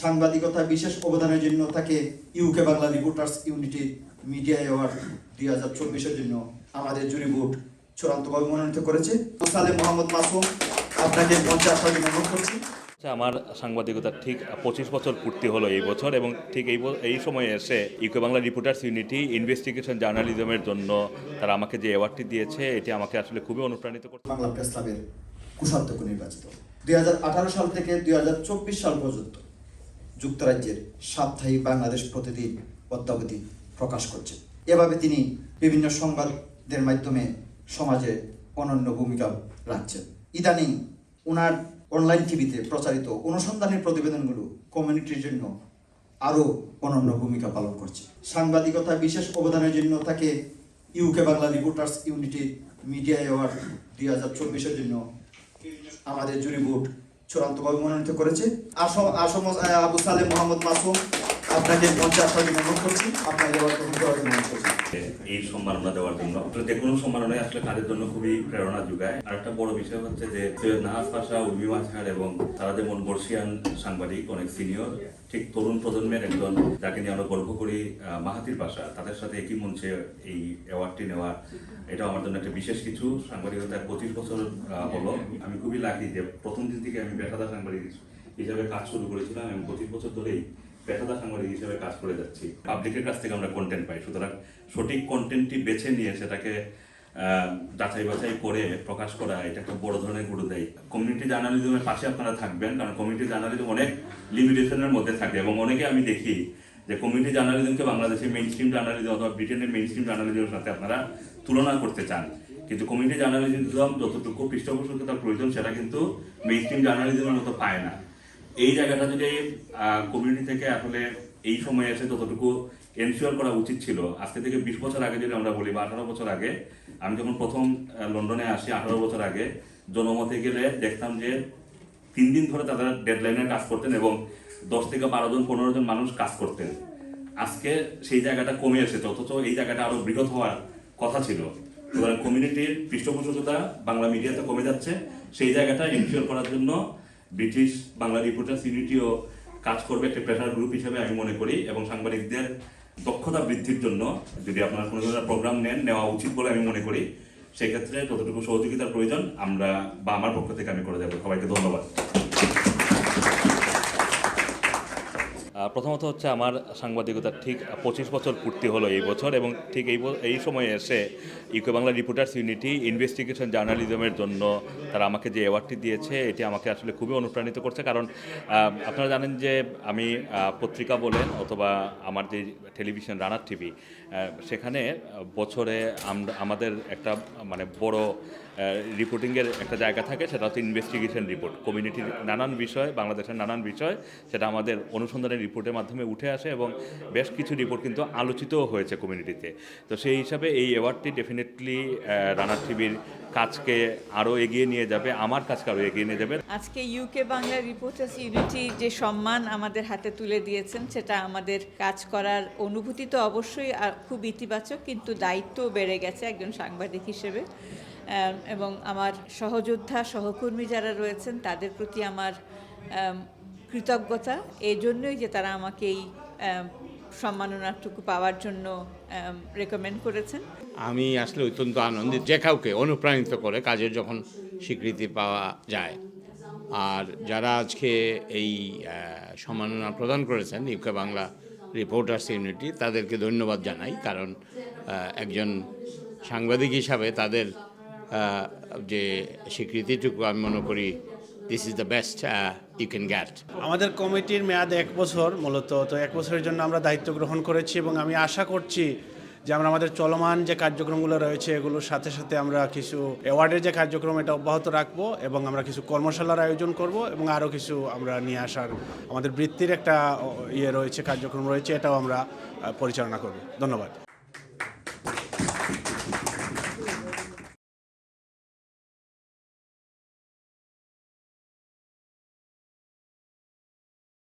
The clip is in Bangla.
সাংবাদিকতা বিশেষ অবদানের জন্য তাকে UK Bangla reporters unity media award দুই হাজার চব্বিশের জন্য আমাদের জুরি বোর্ড চূড়ান্তভাবে মনোনীত করেছে। সালে মোহাম্মদ মাসুম আপনাকে আসার জন্য অনুরোধ করছি। আচ্ছা, আমার সাংবাদিকতার ঠিক পঁচিশ বছর পূর্তি হলো এই বছর এবং ঠিক এই এই সময়ে এসে UK Bangla reporters unity investigation জার্নালিজমের জন্য তারা আমাকে যে অ্যাওয়ার্ডটি দিয়েছে এটি আমাকে আসলে খুবই অনুপ্রাণিত করছে। বাংলা প্রেস ক্লাবের কোষাধ্যক্ষ নির্বাচিত। দুই হাজার আঠারো সাল থেকে দুই হাজার চব্বিশ সাল পর্যন্ত যুক্তরাজ্যের সাপ্তাহিক বাংলাদেশ প্রতিদিন অদ্যাবধি প্রকাশ করছে। এভাবে তিনি বিভিন্ন সংবাদের মাধ্যমে সমাজে অনন্য ভূমিকা রাখছেন। ইদানিং ওনার অনলাইন টিভিতে প্রচারিত অনুসন্ধানের প্রতিবেদনগুলো কমিউনিটির জন্য আরও অনন্য ভূমিকা পালন করছে। সাংবাদিকতা বিশেষ অবদানের জন্য তাকে UK Bangla reporters unity media award দুই হাজার চব্বিশের জন্য আমাদের জুরি বোর্ড চূড়ান্তভাবে মনোনীত করেছে। আসম আসম আবু সালে মোহাম্মদ মাসুম আপনাকে এই সম্মাননা দেওয়ার জন্য। যে কোনো আসলে কাজের জন্য খুবই প্রেরণা যোগায়। আর একটা বড় বিষয় হচ্ছে যে, সৈয়দ নাহাজ পাশা এবং তারা বর্ষিয়ান সাংবাদিক, অনেক সিনিয়র, ঠিক তরুণ প্রজন্মের একজন, যাকে নিয়ে আমরা গর্ব করি মাহাতির পাশা। তাদের সাথে একই মঞ্চে এই অ্যাওয়ার্ডটি নেওয়া এটা আমার জন্য একটা বিশেষ কিছু। সাংবাদিকতায় পঁচিশ বছর হলো। আমি খুবই লাকি যে প্রথম দিন থেকে আমি পেশাদার সাংবাদিক হিসাবে কাজ শুরু করেছিলাম এবং পঁচিশ বছর ধরেই পেশাদার সাংবাদিক হিসেবে কাজ করে যাচ্ছি। পাবলিকের কাছ থেকে আমরা কন্টেন্ট পাই। সুতরাং সঠিক কন্টেন্টটি বেছে নিয়ে সেটাকে যাচাই বাছাই করে প্রকাশ করা, এটা একটা বড় ধরনের গুরু দেয় কমিউনিটি জার্নালিজমের পাশে আপনারা থাকবেন, কারণ কমিউনিটি জার্নালিজম অনেক লিমিটেশনের মধ্যে থাকে এবং অনেকে আমি দেখি যে কমিউনিটি জার্নালিজমকে বাংলাদেশের মেইন স্ট্রিম জার্নালিজম অথবা ব্রিটেনের মেইন স্ট্রিম জার্নালিজমের সাথে আপনারা তুলনা করতে চান। কিন্তু কমিউনিটি জার্নালিজম যতটুকু পৃষ্ঠপোষকতার প্রয়োজন, সেটা কিন্তু মেইন স্ট্রিম জার্নালিজমের মতো পায় না। এই জায়গাটা যদি কমিউনিটি থেকে আসলে এই সময়ে এসে যতটুকু এনশিওর করা উচিত ছিল, আজকে থেকে বিশ বছর আগে যদি আমরা বলি বা আঠারো বছর আগে, আমি যখন প্রথম লন্ডনে আসি আঠারো বছর আগে, জনমতে গেলে দেখতাম যে তিন দিন ধরে তারা ডেডলাইনে কাজ করতেন এবং দশ থেকে বারো জন, পনেরো জন মানুষ কাজ করতেন। আজকে সেই জায়গাটা কমে এসেছে, অথচ এই জায়গাটা আরও বৃহৎ হওয়ার কথা ছিল। কমিউনিটির পৃষ্ঠপোষকতা বাংলা মিডিয়াতে কমে যাচ্ছে। সেই জায়গাটা এনশিওর করার জন্য ব্রিটিশ বাংলা রিপোর্টার্স ইউনিটিও কাজ করবে একটা প্রেশার গ্রুপ হিসেবে আমি মনে করি, এবং সাংবাদিকদের দক্ষতা বৃদ্ধির জন্য যদি আপনারা কোনো ধরনের প্রোগ্রাম নেন, নেওয়া উচিত বলে আমি মনে করি। সেক্ষেত্রে যতটুকু সহযোগিতার প্রয়োজন, আমরা বা আমার পক্ষ থেকে আমি করে দেবো। সবাইকে ধন্যবাদ। প্রথমত হচ্ছে আমার সাংবাদিকতার ঠিক পঁচিশ বছর পূর্তি হলো এই বছর এবং ঠিক এই এই সময়ে এসে UK Bangla reporters unity investigation জার্নালিজমের জন্য তারা আমাকে যে অ্যাওয়ার্ডটি দিয়েছে, এটি আমাকে আসলে খুবই অনুপ্রাণিত করছে। কারণ আপনারা জানেন যে আমি পত্রিকা বলেন অথবা আমার যে টেলিভিশন রানার টিভি সেখানে বছরে আমাদের একটা মানে বড় রিপোর্টিংয়ের একটা জায়গা থাকে, সেটা হচ্ছে ইনভেস্টিগেশন রিপোর্ট কমিউনিটির নানান বিষয়, বাংলাদেশের নানান বিষয়, সেটা আমাদের অনুসন্ধানের রিপোর্টের মাধ্যমে উঠে আসে এবং বেশ কিছু রিপোর্ট কিন্তু আলোচিতও হয়েছে কমিউনিটিতে। তো সেই হিসাবে এই অ্যাওয়ার্ডটি ডেফিনেটলি রানার টিভির কাজকে আরও এগিয়ে নিয়ে যাবে আমার কাজকে আরও এগিয়ে নিয়ে যাবে। আজকে ইউকে বাংলা রিপোর্টার্স ইউনিটি যে সম্মান আমাদের হাতে তুলে দিয়েছেন সেটা আমাদের কাজ করার অনুভূতি তো অবশ্যই খুব ইতিবাচক কিন্তু দায়িত্বও বেড়ে গেছে একজন সাংবাদিক হিসেবে। এবং আমার সহযোদ্ধা সহকর্মী যারা রয়েছেন তাদের প্রতি আমার আম, কৃতজ্ঞতা। এই জন্যই যে তারা আমাকে এই সম্মাননাটুকু পাওয়ার জন্য রেকমেন্ড করেছেন। আমি আসলে অত্যন্ত আনন্দিত, যে কাউকে অনুপ্রাণিত করে কাজের যখন স্বীকৃতি পাওয়া যায়। আর যারা আজকে এই সম্মাননা প্রদান করেছেন ইউকে বাংলা রিপোর্টার্স ইউনিটি তাদেরকে ধন্যবাদ জানাই। কারণ একজন সাংবাদিক হিসাবে তাদের যে স্বীকৃতিটুকু আমি মনে করি this is the best you can get আমাদের কমিটির মেয়াদ এক বছর মূলত, তো এক বছরের জন্য আমরা দায়িত্ব গ্রহণ করেছি এবং আমি আশা করছি যে আমরা আমাদের চলমান যে কার্যক্রমগুলো রয়েছে, এগুলোর সাথে সাথে আমরা কিছু অ্যাওয়ার্ডের যে কার্যক্রম, এটা অব্যাহত রাখব এবং আমরা কিছু কর্মশালার আয়োজন করব এবং আরও কিছু আমরা নিয়ে আসার, আমাদের বৃত্তির একটা ইয়ে রয়েছে, কার্যক্রম রয়েছে, এটাও আমরা পরিচালনা করব। ধন্যবাদ।